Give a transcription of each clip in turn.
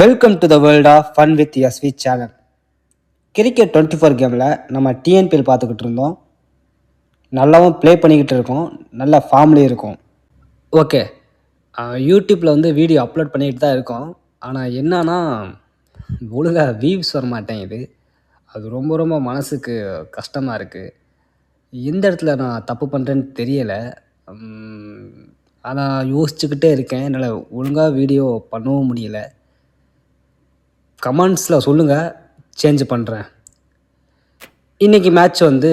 Welcome to the world of fun with SV channel cricket twenty four கேமில் நம்ம TNPL பார்த்துக்கிட்டு இருந்தோம். நல்லாவும் ப்ளே பண்ணிக்கிட்டு இருக்கோம். நல்ல ஃபார்ம்லேயும் இருக்கும். ஓகே யூடியூப்பில் வந்து வீடியோ அப்லோட் பண்ணிக்கிட்டு தான் இருக்கோம். ஆனால் என்னன்னா ஒழுங்காக வியூஸ் வர மாட்டேங்குது. அது ரொம்ப ரொம்ப மனசுக்கு கஷ்டமாக இருக்குது எந்த இடத்துல நான் தப்பு பண்ணுறேன்னு தெரியலை. ஆனால் யோசிச்சுக்கிட்டே இருக்கேன். என்னால் ஒழுங்காக வீடியோ பண்ணவும் முடியல. கமெண்ட்ஸில் சொல்லுங்கள் சேஞ்ச் பண்ணுறேன் இன்றைக்கி மேட்ச் வந்து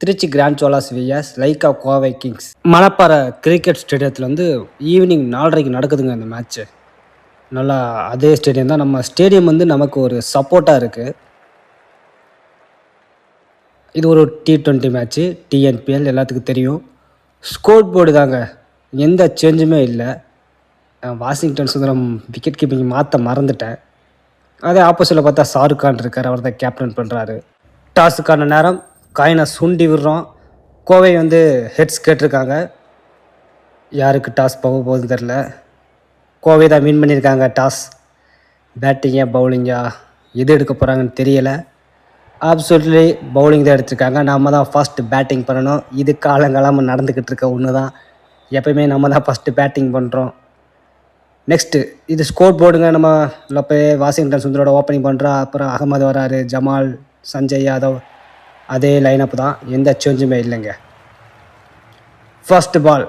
Trichy grand Cholas VS Lyca Kovai kings Manapparai cricket ஸ்டேடியத்தில் வந்து ஈவினிங் நாலரைக்கு நடக்குதுங்க இந்த மேட்ச்சு நல்லா அதே ஸ்டேடியம் தான். நம்ம ஸ்டேடியம் வந்து நமக்கு ஒரு சப்போர்ட்டாக இருக்குது இது ஒரு டி ட்வெண்ட்டி மேட்ச்சு டிஎன்பிஎல் எல்லாத்துக்கும் தெரியும். ஸ்கோர் போர்டு தாங்க. எந்த சேஞ்சுமே இல்லை. வாஷிங்டன் சுந்தரம் விக்கெட் கீப்பிங் மாற்ற மறந்துட்டேன். அதே ஆப்போசிட்டில் பார்த்தா ஷாருக் கான் இருக்கார். அவர் தான் கேப்டன் பண்ணுறாரு டாஸுக்கான நேரம் காயினை சுண்டி விடுறோம். கோவை வந்து ஹெட்ஸ் கேட்டிருக்காங்க. யாருக்கு டாஸ் போக போகுதுன்னு தெரில கோவை தான் வின் பண்ணியிருக்காங்க டாஸ். பேட்டிங்கா பவுலிங்கா எது எடுக்க போகிறாங்கன்னு தெரியலை. ஆப்சொல்ட்லி பவுலிங் தான் எடுத்திருக்காங்க. நம்ம தான் ஃபஸ்ட்டு பேட்டிங் பண்ணணும். இது காலங்காலமாக நடந்துக்கிட்டு இருக்க ஒன்று தான் எப்பயுமே நம்ம தான் ஃபஸ்ட்டு பேட்டிங் பண்ணுறோம் நெக்ஸ்ட்டு இது ஸ்கோர் போர்டுங்க நம்ம லொப்பே வாஷிங்டன் சுந்தரோட ஓப்பனிங் பண்ணுறா அப்புறம் அகமது வராரு ஜமால் சஞ்சய் யாதவ் அதே லைனப் தான். எந்த சேஞ்சுமே இல்லைங்க. First ball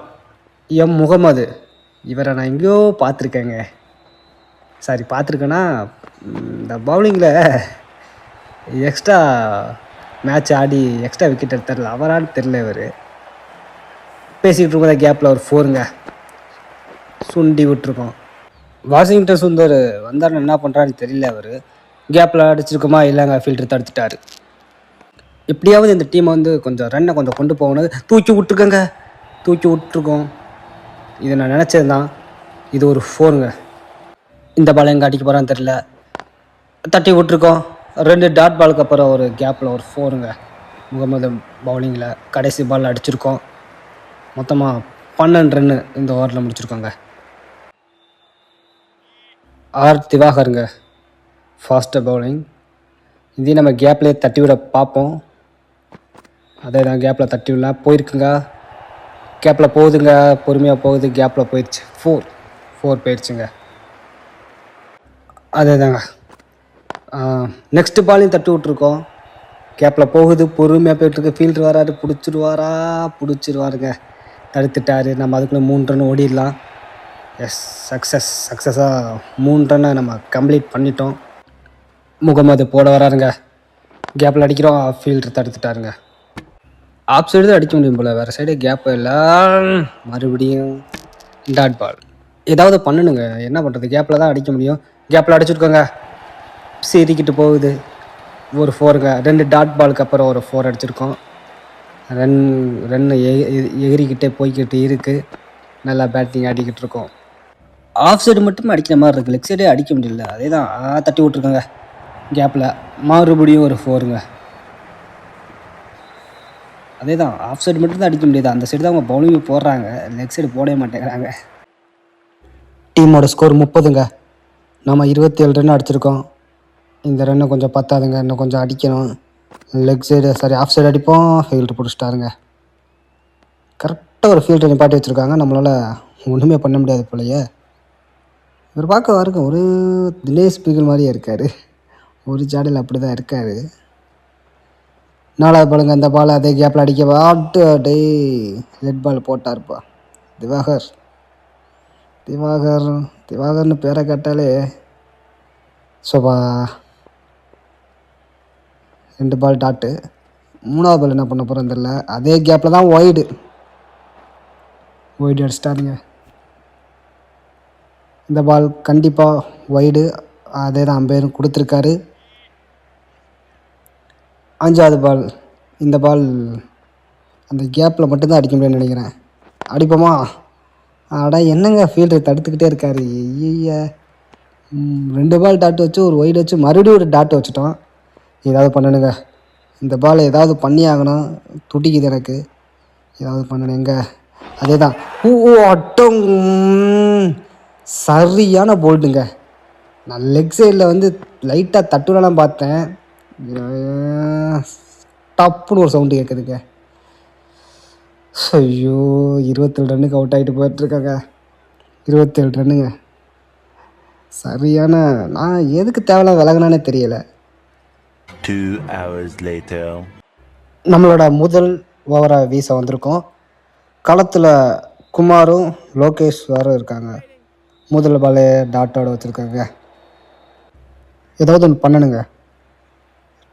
M Mohammed. இவரை நான் எங்கேயோ பார்த்துருக்கேங்க. சாரி பார்த்துருக்கேன்னா இந்த பவுலிங்கில் எக்ஸ்ட்ரா மேட்ச் ஆடி எக்ஸ்ட்ரா விக்கெட் எடுத்தார்ல அவரான்னு தெரில இவர். பேசிக்கிட்டு இருக்கும்போது கேப்பில் ஒரு ஃபோருங்க சுண்டி விட்டுருக்கோம். வாஷிங்டன் சுந்தர் வந்தார் என்ன பண்ணுறான்னு தெரியல அவர். கேப்பில் அடிச்சிருக்குமா இல்லைங்க ஃபில்டர் தடுத்துட்டார். எப்படியாவது இந்த டீமை வந்து கொஞ்சம் ரன்னை கொஞ்சம் கொண்டு போகணும். தூக்கி விட்டுருக்கங்க. தூக்கி விட்ருக்கோம் இது நான் நினச்சது தான். இது ஒரு ஃபோருங்க இந்த பால் எங்கே அடிக்க போகிறான்னு தெரில தட்டி விட்ருக்கோம் ரெண்டு டாட் பாலுக்கு அப்புறம் ஒரு கேப்பில் ஒரு ஃபோருங்க முகமது பவுலிங்கில் கடைசி பால் அடிச்சிருக்கோம். மொத்தமாக பன்னெண்டு ரன்னு இந்த ஓவரில் முடிச்சிருக்கோங்க. ஆர் திவாகருங்க. ஃபாஸ்ட்டு பவுலிங் இதையும் நம்ம கேப்லேயே தட்டி விட பார்ப்போம். அதே தான் கேப்பில் தட்டி விடலாம். போயிருக்குங்க. கேப்பில் போகுதுங்க. பொறுமையாக போகுது. கேப்பில் போயிடுச்சு ஃபோர் ஃபோர் போயிடுச்சுங்க அதே தாங்க. நெக்ஸ்ட்டு பாலையும் தட்டி விட்ருக்கோம் கேப்பில் போகுது. பொறுமையாக போயிட்டுருக்கு. ஃபீல்டர் வராரு. பிடிச்சிருவாரா? பிடிச்சிருவாருங்க. தடுத்துட்டாரு. நம்ம அதுக்குள்ளே மூணு ரன் ஓடிடலாம். எஸ் சக்ஸஸ் சக்ஸஸாக மூணு ரன்னை நம்ம கம்ப்ளீட் பண்ணிட்டோம். முகமது போட வராருங்க. கேப்பில் அடிக்கிறோம் ஃபீல்டர் தடுத்துட்டாருங்க. ஆப் சைடு தான் அடிக்க முடியும் போல் வேறு சைடு கேப் இல்லை. மறுபடியும் டாட் பால் ஏதாவது பண்ணணுங்க என்ன பண்ணுறது கேப்பில் தான் அடிக்க முடியும். கேப்பில் அடிச்சிருக்கோங்க. சீறிக்கிட்டு போகுது. ஒரு ஃபோருங்க ரெண்டு டாட் பாலுக்கு அப்புறம் ஒரு ஃபோர் அடிச்சிருக்கோம். ரன் ரன் எகிரிக்கிட்டே போய்கிட்டு இருக்குது நல்லா பேட்டிங் ஆடிக்கிட்டு இருக்கோம். ஆஃப் சைடு மட்டுமே அடிக்கிற மாதிரி இருக்குது லெக் சைடே அடிக்க முடியல. அதே தான் தட்டி விட்டுருக்கோங்க. கேப்பில் மறுபடியும் ஒரு ஃபோருங்க அதே தான் ஆஃப் சைடு மட்டும் தான் அடிக்க முடியாது. அந்த சைடு தான் அவங்க பவுலிங் போடுறாங்க. லெக் சைடு போடவே மாட்டேங்கிறாங்க. டீமோட ஸ்கோர் முப்பதுங்க. நம்ம இருபத்தி ஏழு ரன் அடிச்சிருக்கோம். இந்த ரன்னு கொஞ்சம் பத்தாதுங்க. இன்னும் கொஞ்சம் அடிக்கணும். Leg side sorry off side அடிப்போம். ஃபீல்டு பிடிச்சிட்டாருங்க. கரெக்டாக ஒரு ஃபீல்டு நிப்பாட்டி வச்சுருக்காங்க. நம்மளால் ஒன்றுமே பண்ண முடியாது போலையே. இவர் பார்க்க பாருங்க ஒரு தினேஷ் பிகில் மாதிரியே இருக்கார். ஒரு ஜாடையில் அப்படி தான் இருக்கார். நாலாவது பாலுங்க அந்த பால் அதே கேப்பில் அடிக்க பாட்டு. அடே ரெட் பால் போட்டார்ப்பா. திவாகர். திவாகர் திவாகர்னு பேரை கேட்டாலே சோபா. ரெண்டு பால் டாட்டு மூணாவது பால் என்ன பண்ண போகிறோம் தெரில அதே கேப்பில் தான் ஒய்டு ஒய்டு அடிச்சிட்டாருங்க. இந்த பால் கண்டிப்பாக வைடு அதே தான் அம்பையரும் கொடுத்துருக்காரு. அஞ்சாவது பால் இந்த பால் அந்த கேப்பில் மட்டும்தான் அடிக்க முடியும்னு நினைக்கிறேன். அடிப்போமா? அடா என்னங்க ஃபீல்டர் தடுத்துக்கிட்டே இருக்காரு? ஐய ரெண்டு பால் டாட் வச்சு ஒரு ஒயிட் வச்சு மறுபடியும் ஒரு டாட் வச்சுட்டோம் ஏதாவது பண்ணணுங்க. இந்த பால் ஏதாவது பண்ணி ஆகணும். துடிக்குது எனக்கு. ஏதாவது பண்ணணும் எங்கே? அதே தான் ஓ அட்டம் சரியான போல்டுங்க. நான் லெக் சைடில் வந்து லைட்டாக தட்டுலாம் பார்த்தேன். டப்புன்னு ஒரு சவுண்டு கேட்குதுங்க ஐயோ இருபத்தேழு ரன்னுக்கு அவுட் ஆகிட்டு போயிட்டுருக்காங்க. இருபத்தேழு ரன்னுங்க சரியான நான் எதுக்கு தேவையில்லாம் விலகினானே தெரியலை. Two hours later. நம்மளோட முதல் ஓவரை வீச வந்திருக்கோம். களத்தில் குமாரும் லோகேஷ் வேறு இருக்காங்க. முதல் பாலே டாட்டோட வச்சுருக்காங்க. ஏதாவது ஒன்று பண்ணணுங்க.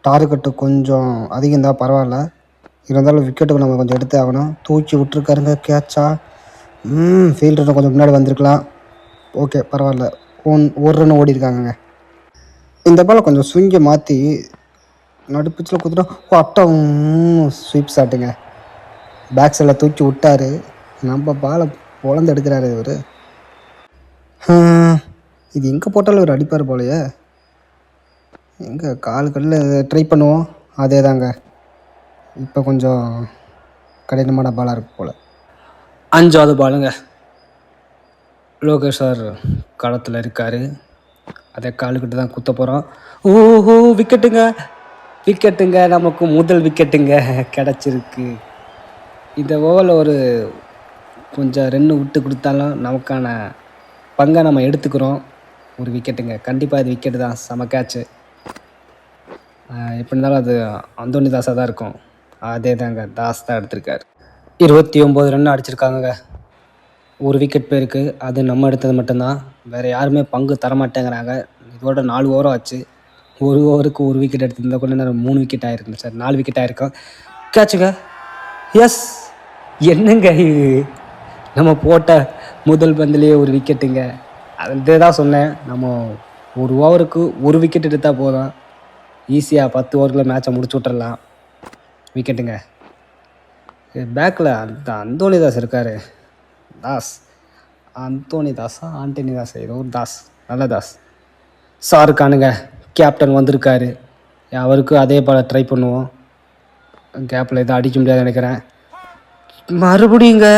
டார்கெட்டு கொஞ்சம் அதிகம் தான் பரவாயில்ல. இருந்தாலும் விக்கெட்டுக்கு நம்ம கொஞ்சம் எடுத்தே ஆகணும். தூக்கி விட்டுருக்காருங்க கேட்சா ம் ஃபீல்டர் கொஞ்சம் முன்னாடி வந்திருக்கலாம். ஓகே பரவாயில்ல. ஒன் ஒரு ரன் ஓடி இருக்காங்கங்க. இந்த பாலை கொஞ்சம் ஸ்விங்கை மாற்றி நடுப்பிச்சில் குத்துட்டா ஓ அட்டம் ஸ்வீப் சாட்டுங்க பேக் சைடில் தூக்கி விட்டாரு. நம்ம பாலை பொழந்து எடுக்கிறாரு இவர். இது எங்கே போட்டாலும் ஒரு அடிப்பார் போலையே. எங்கே கால் கல்லில் ட்ரை பண்ணுவோம். அதே தாங்க இப்போ கொஞ்சம் கடினமான பாலாக இருக்கு போல். அஞ்சாவது பாலுங்க லோகேஷ் சார் களத்தில் இருக்கார். அதே காலுக்கிட்ட தான் குத்த போகிறோம் ஓஹோ விக்கெட்டுங்க விக்கெட்டுங்க நமக்கு முதல் விக்கெட்டுங்க கிடச்சிருக்கு. இந்த ஓவரில் ஒரு கொஞ்சம் ரெண்டு விட்டு கொடுத்தாலும் நமக்கான பங்கை நம்ம எடுத்துக்கிறோம். ஒரு விக்கெட்டுங்க கண்டிப்பாக இது விக்கெட்டு தான். செம கேட்ச்சு எப்படி இருந்தாலும் அது அந்தோனி தாஸாக தான் இருக்கும். அதே தாங்க. தாஸ் தான் எடுத்திருக்காரு. இருபத்தி ஒம்பது ரன் அடிச்சிருக்காங்கங்க. ஒரு விக்கெட் போயிருக்கு அது நம்ம எடுத்தது மட்டும்தான். வேறு யாருமே பங்கு தரமாட்டேங்கிறாங்க. இதோட நாலு ஓவரம் ஆச்சு. ஒரு ஓவருக்கு ஒரு விக்கெட் எடுத்திருந்தா கூட நேரம் மூணு விக்கெட் ஆயிருக்கு சார். நாலு விக்கெட் ஆகிருக்கோம் கேட்சுங்க எஸ் என்னங்க இது? நம்ம போட்ட முதல் பந்துலேயே ஒரு விக்கெட்டுங்க அதே தான் சொன்னேன். நம்ம ஒரு ஓவருக்கு ஒரு விக்கெட் எடுத்தால் போதும். ஈஸியாக பத்து ஓவருக்குள்ள மேட்சை முடிச்சு விட்டுறலாம். விக்கெட்டுங்க பேக்கில் அந்த அந்தோனி தாஸ் இருக்கார். தாஸ். அந்தோனி தாஸா ஆண்டனி தாஸ் ஏதோ ஒரு தாஸ். நல்ல தாஸ். ஷாருக்கானுங்க கேப்டன் வந்திருக்காரு. அவருக்கு அதே போல் ட்ரை பண்ணுவோம். கேப்பில் எதுவும் அடிக்க முடியாது நினைக்கிறேன். மறுபடியுங்க.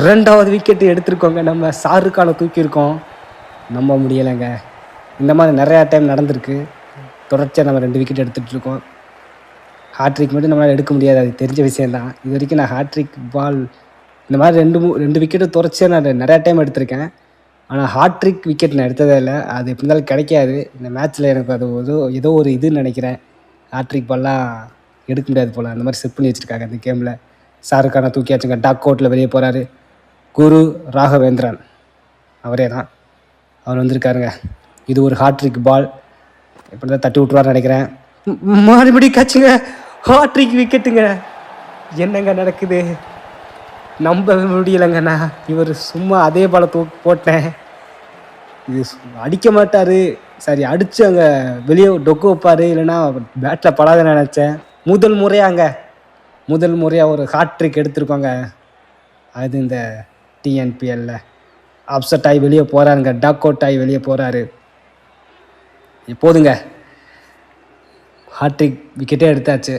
ரெண்டாவது விக்கெட்டு எடுத்திருக்கோங்க. நம்ம ஷாருக்கானை தூக்கியிருக்கோம். நம்ப முடியலைங்க. இந்த மாதிரி நிறையா டைம் நடந்திருக்கு. தொடர்ச்சியாக நம்ம ரெண்டு விக்கெட் எடுத்துகிட்டு இருக்கோம் ஹாட்ரிக் மட்டும் நம்மளால் எடுக்க முடியாது. அது தெரிஞ்ச விஷயந்தான் இது வரைக்கும் நான் ஹாட்ரிக் பால் இந்த மாதிரி ரெண்டு மூ ரெண்டு விக்கெட்டு தொடர்ச்சியாக நான் நிறையா டைம் எடுத்திருக்கேன். ஆனால் ஹாட்ரிக் விக்கெட் நான் எடுத்ததே இல்லை. அது எப்படி இருந்தாலும் கிடைக்காது. இந்த மேட்ச்சில் எனக்கு அது ஏதோ ஏதோ ஒரு இதுன்னு நினைக்கிறேன். ஹாட்ரிக் பால்லாம் எடுக்க முடியாது போல். அந்த மாதிரி செட் பண்ணி வச்சுருக்காங்க இந்த கேமில் ஷாருக்கானை தூக்கியாச்சுங்க. டாக் அவுட்டில் வெளியே போகிறாரு குரு ராகவேந்திரன். அவரே தான் அவர் வந்திருக்காருங்க. இது ஒரு ஹாட்ரிக் பால் எப்படி தான் தட்டி விட்டுருவார்னு நினைக்கிறேன். மறுபடி கட்சிங்க ஹாட்ரிக் விக்கெட்டுங்க என்னங்க நடக்குது? நம்ப முடியலைங்கண்ணா. இவர் சும்மா அதே பாலை தூ போட்டேன். இது அடிக்க மாட்டார். சரி அடித்து அங்கே வெளியே டொக்கு வைப்பார். இல்லைன்னா பேட்டில் படாதுன்னு நினச்சேன். முதல் முறையாக அங்கே முதல் முறையாக ஒரு ஹாட்ரிக் எடுத்திருக்கோங்க. அது இந்த டிஎன்பிஎல்ல அப்செட் ஆகி வெளியே போகிறாருங்க டாக் அவுட் ஆகி வெளியே போகிறாரு போதுங்க. ஹார்ட்ரிக் விக்கெட்டே எடுத்தாச்சு.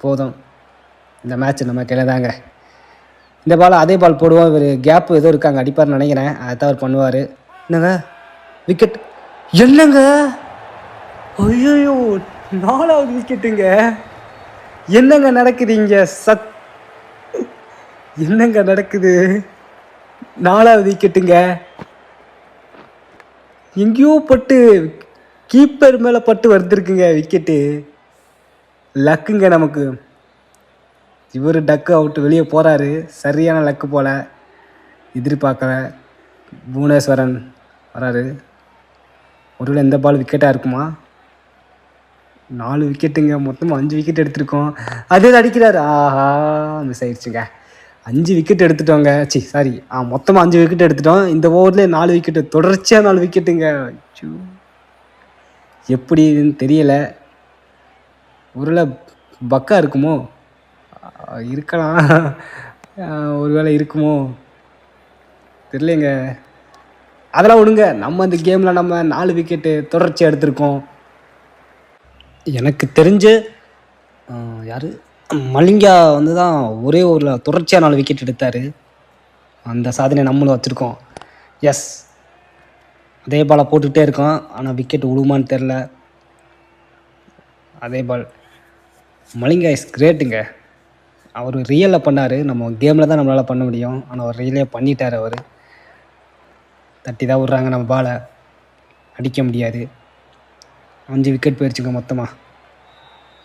போதும். இந்த மேட்ச் நம்ம கையில் தாங்க. இந்த பால் அதே பால் போடுவோம். இவர் கேப் ஏதோ இருக்காங்க. அடிப்பார்னு நினைக்கிறேன். அதை தான் அவர் பண்ணுவார். என்னங்க? விக்கெட் என்னங்க? ஐயோ நாலாவது விக்கெட்டுங்க என்னங்க நடக்குது இங்கே? சத் என்னங்க நடக்குது? நாலாவது விக்கெட்டுங்க எங்கேயோ பட்டு கீப்பர் மேலே பட்டு வந்துருக்குங்க விக்கெட்டு லக்குங்க நமக்கு. இவர் டக்கு அவுட்டு வெளியே போகிறாரு சரியான லக்கு போல். எதிர்பார்க்கல. புவனேஸ்வரன் வராரு. ஒருவேளை எந்த பால் விக்கெட்டாக இருக்குமா? நாலு விக்கெட்டுங்க மொத்தமாக அஞ்சு விக்கெட் எடுத்திருக்கோம். அதே அடிக்கிறாரு? ஆஹா மிஸ் ஆயிடுச்சுங்க. அஞ்சு விக்கெட் எடுத்துட்டோங்க. சி சாரி ஆ மொத்தமாக அஞ்சு விக்கெட் எடுத்துட்டோம். இந்த ஓவரில் நாலு விக்கெட்டு தொடர்ச்சியாக நாலு விக்கெட்டுங்க எப்படி இதுன்னு தெரியல. ஒருவேளை பக்கா இருக்குமோ? இருக்கலாம். ஒருவேளை இருக்குமோ? தெரியலங்க. அதெல்லாம் விடுங்க நம்ம இந்த கேமில் நம்ம நாலு விக்கெட்டு தொடர்ச்சி எடுத்திருக்கோம். எனக்கு தெரிஞ்சு யார்? மலிங்கா வந்து தான் ஒரே ஒரு தொடர்ச்சியாக நாலு விக்கெட் எடுத்தார். அந்த சாதனை நம்மளும் வச்சுருக்கோம். எஸ் அதே பாலை போட்டுக்கிட்டே இருக்கோம் ஆனால் விக்கெட் விழுமான்னு தெரில அதே பால் மலிங்கா இஸ் கிரேட்டுங்க அவர் ரியலில் பண்ணார். நம்ம கேமில் தான் நம்மளால் பண்ண முடியும். ஆனால் அவர் ரியலே பண்ணிட்டார் அவர். தட்டி தான் விட்றாங்க நம்ம பாலை அடிக்க முடியாது. அஞ்சு விக்கெட் போயிடுச்சுங்க மொத்தமாக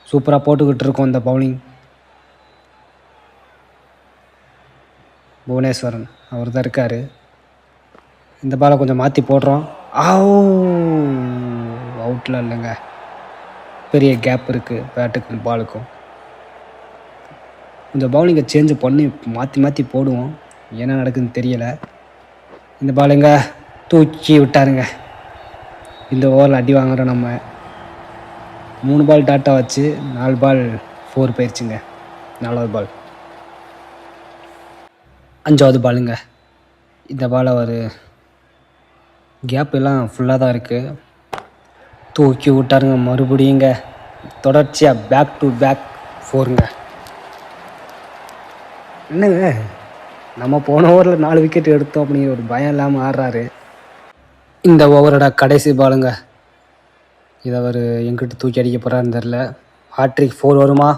சூப்பராக போட்டுக்கிட்டு இருக்கோம் இந்த பவுலிங் புவனேஸ்வரன். அவர் தான் இருக்கார். இந்த பாலை கொஞ்சம் மாற்றி போடுறோம். ஆவ்! அவுட்டில் இல்லைங்க. பெரிய கேப் இருக்குது பேட்டுக்கும் பாலுக்கும். கொஞ்சம் பவுலிங்கை சேஞ்ச் பண்ணி மாற்றி மாற்றி போடுவோம். என்ன நடக்குதுன்னு தெரியலை. இந்த பாலுங்க தூக்கி விட்டாருங்க. இந்த ஓவரில் அடி வாங்குகிறோம் நம்ம. மூணு பால் டாட்டா வச்சு நாலு பால் ஃபோர் போயிடுச்சுங்க நாலாவது பால் அஞ்சாவது பாலுங்க இந்த பாலை ஒரு கேப் எல்லாம் ஃபுல்லாக தான் இருக்குது தூக்கி விட்டாருங்க மறுபடியுங்க. தொடர்ச்சியாக பேக் டு பேக் ஃபோருங்க என்னங்க? நம்ம போன ஓவரில் நாலு விக்கெட் எடுத்தோம் அப்படிங்கிற ஒரு பயம் இல்லாமல் ஆடுறாரு. இந்த ஓவரோட கடைசி பாலுங்க இதை அவர் எங்கிட்ட தூக்கி அடிக்க போகிறாருன்னு தெரில ஹாட்ரிக் ஃபோர் வருமா?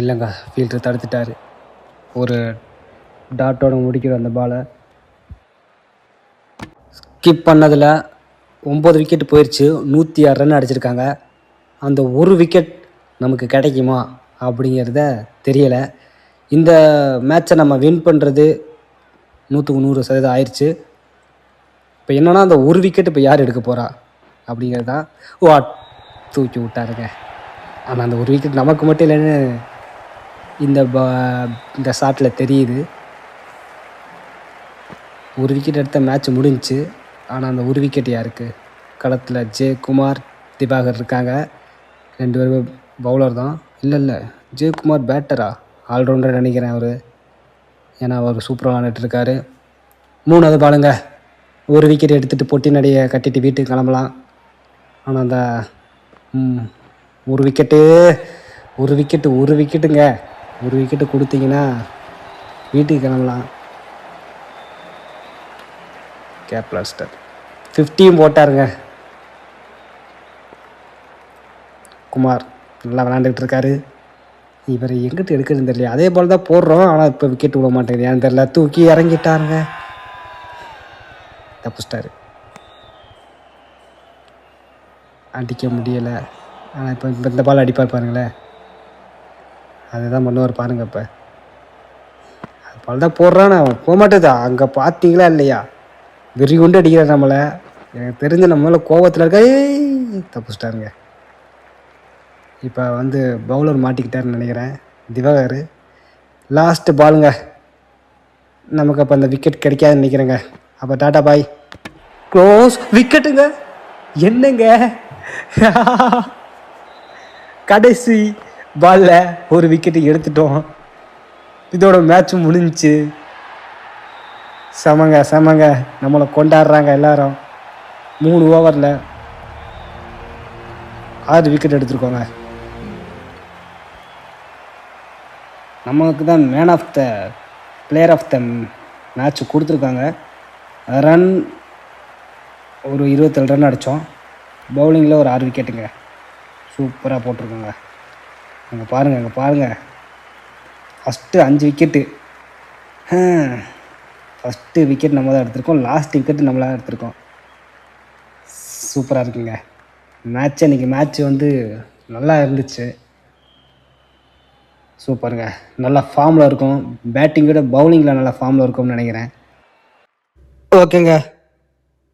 இல்லைங்க ஃபீல்டர் தடுத்துட்டார். ஒரு டாட்டோட முடிக்கிற அந்த பாலை. ஸ்கிப் பண்ணதில் ஒம்பது விக்கெட் போயிடுச்சு நூற்றி ஆறு ரன் அடிச்சிருக்காங்க. அந்த ஒரு விக்கெட் நமக்கு கிடைக்குமா அப்படிங்கிறத தெரியலை. இந்த மேட்சை நம்ம வின் பண்ணுறது நூற்றுக்கு நூறு சதவீதம் ஆயிடுச்சு இப்போ என்னன்னா அந்த ஒரு விக்கெட் இப்போ யார் எடுக்க போகிறா அப்படிங்கிறது? தான் ஓ தூக்கி விட்டாருங்க. ஆனால் அந்த ஒரு விக்கெட் நமக்கு மட்டும் இல்லைன்னு இந்த ப இந்த ஷாட்டில் தெரியுது. ஒரு விக்கெட் எடுத்த மேட்ச் முடிஞ்சுச்சு. ஆனால் அந்த ஒரு விக்கெட் யாருக்கு? களத்தில் ஜெயக்குமார் திபாகர் இருக்காங்க. ரெண்டு பேரும் பவுலர் தான். இல்லை இல்லை. ஜெயக்குமார் பேட்டரா ஆல்ரவுண்டர் நினைக்கிறேன் அவர். ஏன்னா அவர் சூப்பராக விளாண்டுட்டுருக்காரு மூணாவது பாலுங்க ஒரு விக்கெட் எடுத்துகிட்டு பொட்டி நடையை கட்டிட்டு வீட்டுக்கு கிளம்பலாம். ஆனால் அந்த ஒரு விக்கெட்டு ஒரு விக்கெட்டு ஒரு விக்கெட்டுங்க ஒரு விக்கெட்டு கொடுத்தீங்கன்னா வீட்டுக்கு கிளம்பலாம். கேப் பிளாஸ்டர். ஃபிஃப்டியும் போட்டாருங்க. குமார் நல்லா விளாண்டுக்கிட்டு இருக்காரு. இவர் எங்கிட்ட எடுக்கிறதுன்னு தெரியல. அதே போல் தான் போடுறோம் ஆனால் இப்போ விக்கெட் விட மாட்டேங்குது. ஏன்னு தெரியல தூக்கி இறங்கிட்டாருங்க. தப்பிச்சிட்டாரு. அடிக்க முடியலை. ஆனால் இப்போ இப்போ இந்த பால் அடிப்பார் பாருங்களேன். அதுதான் பண்ணுவார் பாருங்கள் இப்போ. அது பால் தான் போடுறான். போக மாட்டேதா அங்கே பார்த்தீங்களா இல்லையா? வெறி கொண்டு அடிக்கிறார் நம்மளை. எனக்கு தெரிஞ்ச நம்ம மேலே கோவத்தில் இருக்க? தப்புச்சிட்டாருங்க. இப்போ வந்து பவுலர் மாட்டிக்கிட்டாருன்னு நினைக்கிறேன். திவாகர் லாஸ்ட்டு பாலுங்க நமக்கு அப்போ அந்த விக்கெட் கிடைக்காதுன்னு நினைக்கிறேங்க. அப்போ டாட்டா பாய் க்ளோஸ் விக்கெட்டுங்க என்னங்க? கடைசி பாலில் ஒரு விக்கெட்டு எடுத்துட்டோம். இதோட மேட்ச் முடிஞ்சு. செமங்க செமங்க. நம்மளை கொண்டாடுறாங்க எல்லாரும். மூணு ஓவரில் ஆறு விக்கெட் எடுத்துருக்கோங்க. நமக்கு தான் man of the player of the match கொடுத்துருக்காங்க. ரன் ஒரு இருபத்தேழு ரன் அடித்தோம் பவுலிங்கில் ஒரு ஆறு விக்கெட்டுங்க சூப்பராக போட்டிருக்கோங்க. அங்கே பாருங்கள் அங்கே பாருங்கள் ஃபஸ்ட்டு அஞ்சு விக்கெட்டு ஃபஸ்ட்டு விக்கெட் நம்ம தான் எடுத்திருக்கோம் லாஸ்ட் விக்கெட் நம்மளாக தான் எடுத்திருக்கோம். சூப்பராக இருக்குங்க. மேட்ச் அன்றைக்கி மேட்ச் வந்து நல்லா இருந்துச்சு. சூப்பருங்க. நல்லா ஃபார்மில் இருக்கும். பேட்டிங் விட பவுலிங்கில் நல்லா ஃபார்மில் இருக்கும்னு நினைக்கிறேன். ஓகேங்க.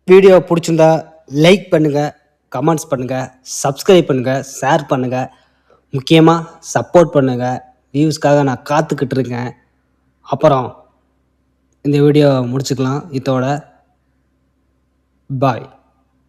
வீடியோ பிடிச்சிருந்தா லைக் பண்ணுங்கள் கமெண்ட்ஸ் பண்ணுங்கள் சப்ஸ்கிரைப் பண்ணுங்கள் ஷேர் பண்ணுங்கள் முக்கியமாக சப்போர்ட் பண்ணுங்கள் வியூஸ்க்காக நான் காத்துக்கிட்டு இருக்கேன். அப்புறம் இந்த வீடியோ முடிச்சுக்கலாம். இதோட பாய்